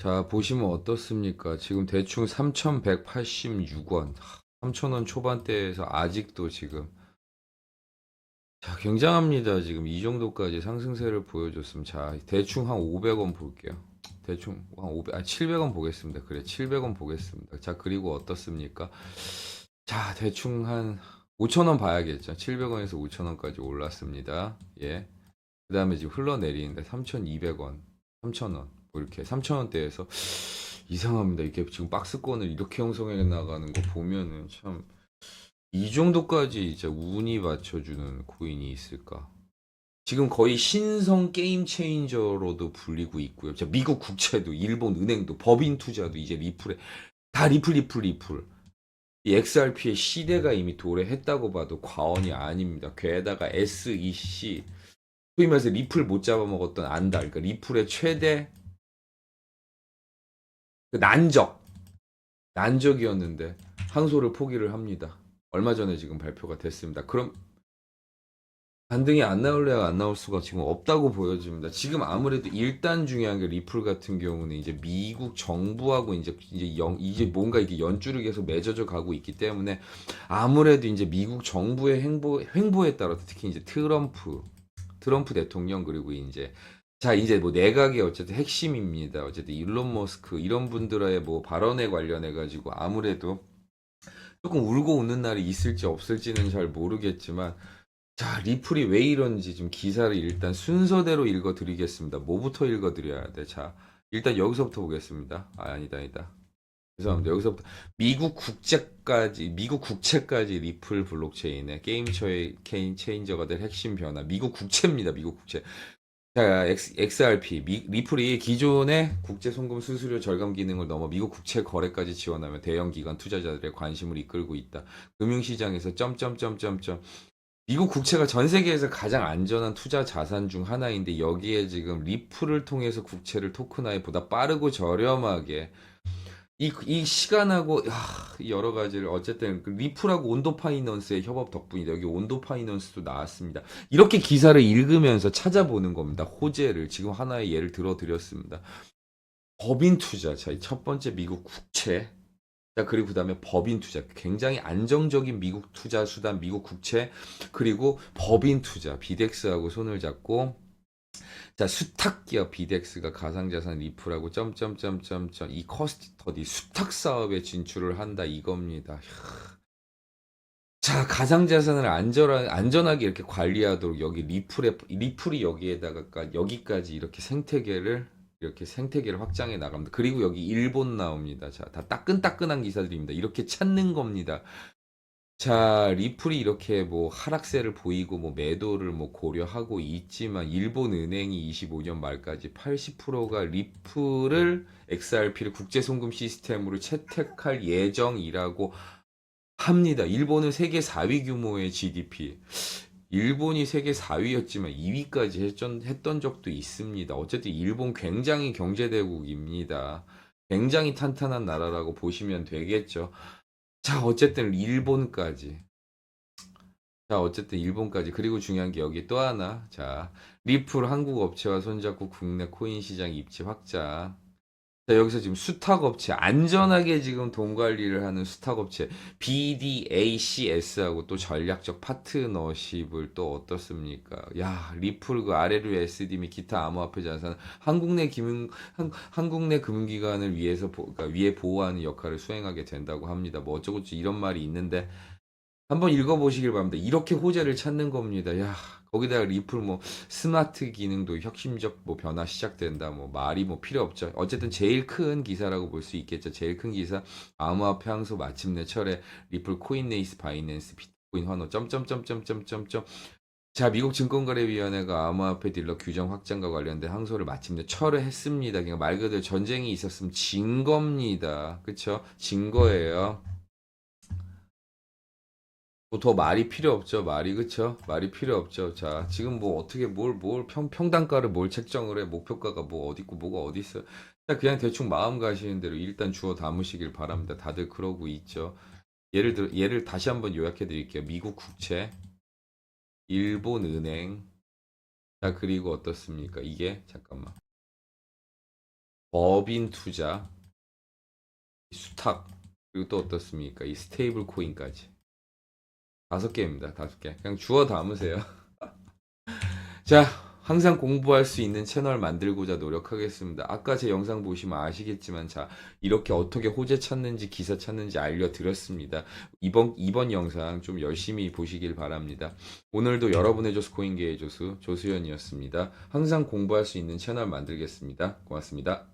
자, 보시면 어떻습니까? 지금 대충 3,186원. 3,000원 초반대에서 아직도 지금. 자, 굉장합니다. 지금 이 정도까지 상승세를 보여줬으면. 자, 대충 한 500원 볼게요. 대충 한 500, 아, 700원 보겠습니다. 그래, 700원 보겠습니다. 자, 그리고 어떻습니까? 자, 대충 한 5,000원 봐야겠죠. 700원에서 5,000원까지 올랐습니다. 예. 그 다음에 지금 흘러내리는데 3,200원, 3,000원. 뭐 이렇게 3,000원대에서 이상합니다. 이게 지금 박스권을 이렇게 형성해 나가는 거 보면은 참 이 정도까지 이제 운이 받쳐주는 코인이 있을까? 지금 거의 신성 게임 체인저로도 불리고 있고요. 자, 미국 국채도, 일본 은행도, 법인 투자도 이제 리플에 다 리플, 리플, 리플. 이 XRP의 시대가 이미 도래했다고 봐도 과언이 아닙니다. 게다가 SEC 소위 말해서 리플 못 잡아먹었던 안달, 그러니까 리플의 최대 그 난적, 난적이었는데 항소를 포기를 합니다. 얼마 전에 지금 발표가 됐습니다. 그럼 반등이 안 나올래야 안 나올 수가 지금 없다고 보여집니다. 지금 아무래도 일단 중요한 게 리플 같은 경우는 이제 미국 정부하고 이제 이제 영 이제 뭔가 이게 연줄을 계속 맺어져 가고 있기 때문에 아무래도 이제 미국 정부의 행보 행보에 따라서 특히 이제 트럼프 트럼프 대통령 그리고 이제 자 이제 뭐 내각의 어쨌든 핵심입니다. 어쨌든 일론 머스크 이런 분들의 뭐 발언에 관련해 가지고 아무래도 조금 울고 웃는 날이 있을지 없을지는 잘 모르겠지만 자 리플이 왜 이런지 좀 기사를 일단 순서대로 읽어드리겠습니다. 뭐부터 읽어드려야 돼? 자 일단 여기서부터 보겠습니다. 아 아니다 아니다. 죄송합니다. 여기서부터 미국 국제까지 미국 국채까지 리플 블록체인의 게임 체인저가 될 핵심 변화. 미국 국채입니다. 미국 국채. 자, XRP 미, 리플이 기존의 국제 송금 수수료 절감 기능을 넘어 미국 국채 거래까지 지원하며 대형 기관 투자자들의 관심을 이끌고 있다. 금융시장에서 점점점점점 미국 국채가 전 세계에서 가장 안전한 투자 자산 중 하나인데 여기에 지금 리플을 통해서 국채를 토큰화해 보다 빠르고 저렴하게 이, 이 시간하고 야, 여러 가지를 어쨌든 그 리플하고 온도 파이넌스의 협업 덕분이다. 여기 온도 파이넌스도 나왔습니다. 이렇게 기사를 읽으면서 찾아보는 겁니다. 호재를 지금 하나의 예를 들어 드렸습니다. 법인 투자. 자, 이첫 번째 미국 국채. 자, 그리고 그 다음에 법인 투자. 굉장히 안정적인 미국 투자 수단 미국 국채 그리고 법인 투자. 비덱스하고 손을 잡고 자, 수탁 기업 비덱스가 가상자산 리플하고 점점점점점 이 커스터디 수탁 사업에 진출을 한다 이겁니다. 이야. 자, 가상자산을 안전하, 안전하게 이렇게 관리하도록 여기 리플에 리플이 여기에다가 여기까지 이렇게 생태계를 이렇게 생태계를 확장해 나갑니다. 그리고 여기 일본 나옵니다. 자, 다 따끈따끈한 기사들입니다. 이렇게 찾는 겁니다. 자, 리플이 이렇게 뭐 하락세를 보이고 뭐 매도를 뭐 고려하고 있지만 일본 은행이 25년 말까지 80%가 리플을 XRP를 국제 송금 시스템으로 채택할 예정이라고 합니다. 일본은 세계 4위 규모의 GDP. 일본이 세계 4위였지만 2위까지 했던, 했던 적도 있습니다. 어쨌든 일본 굉장히 경제대국입니다. 굉장히 탄탄한 나라라고 보시면 되겠죠. 자, 어쨌든 일본까지. 자, 어쨌든 일본까지. 그리고 중요한 게 여기 또 하나. 자, 리플 한국 업체와 손잡고 국내 코인 시장 입지 확장. 자, 여기서 지금 수탁 업체, 안전하게 지금 돈 관리를 하는 수탁 업체, BDACS하고 또 전략적 파트너십을 또 어떻습니까? 야, 리플 그 아래로 SD 및 기타 암호화폐 자산, 한국 내 금융, 한, 한국 내 금융기관을 위해서, 보, 그러니까 위에 보호하는 역할을 수행하게 된다고 합니다. 뭐 어쩌고저쩌고 이런 말이 있는데, 한번 읽어보시길 바랍니다. 이렇게 호재를 찾는 겁니다. 야, 거기다가 리플 뭐 스마트 기능도 혁신적 뭐 변화 시작된다. 뭐 말이 뭐 필요 없죠. 어쨌든 제일 큰 기사라고 볼 수 있겠죠. 제일 큰 기사 암호화폐 항소 마침내 철회 리플 코인네이스 바이낸스 비트코인 환호 점점점점점점점 자, 미국 증권거래위원회가 암호화폐 딜러 규정 확장과 관련된 항소를 마침내 철회했습니다. 그냥 말 그대로 전쟁이 있었으면 진 겁니다. 그쵸? 진 거예요. 뭐더 말이 필요 없죠. 말이 그쵸? 말이 필요 없죠. 자, 지금 뭐 어떻게 뭘 뭘 평 평단가를 뭘 책정을 해? 목표가가 뭐 어디 있고 뭐가 어디 있어? 자, 그냥 대충 마음 가시는 대로 일단 주워 담으시길 바랍니다. 다들 그러고 있죠. 예를 들어 예를 다시 한번 요약해 드릴게요. 미국 국채, 일본 은행. 자, 그리고 어떻습니까? 이게 잠깐만. 법인 투자, 수탁, 그리고 또 어떻습니까? 이 스테이블 코인까지. 다섯 개입니다. 다섯 개. 그냥 주워 담으세요. 자, 항상 공부할 수 있는 채널 만들고자 노력하겠습니다. 아까 제 영상 보시면 아시겠지만, 자, 이렇게 어떻게 호재 찾는지, 기사 찾는지 알려드렸습니다. 이번, 이번 영상 좀 열심히 보시길 바랍니다. 오늘도 여러분의 조수 코인계의 조수, 조수연이었습니다. 항상 공부할 수 있는 채널 만들겠습니다. 고맙습니다.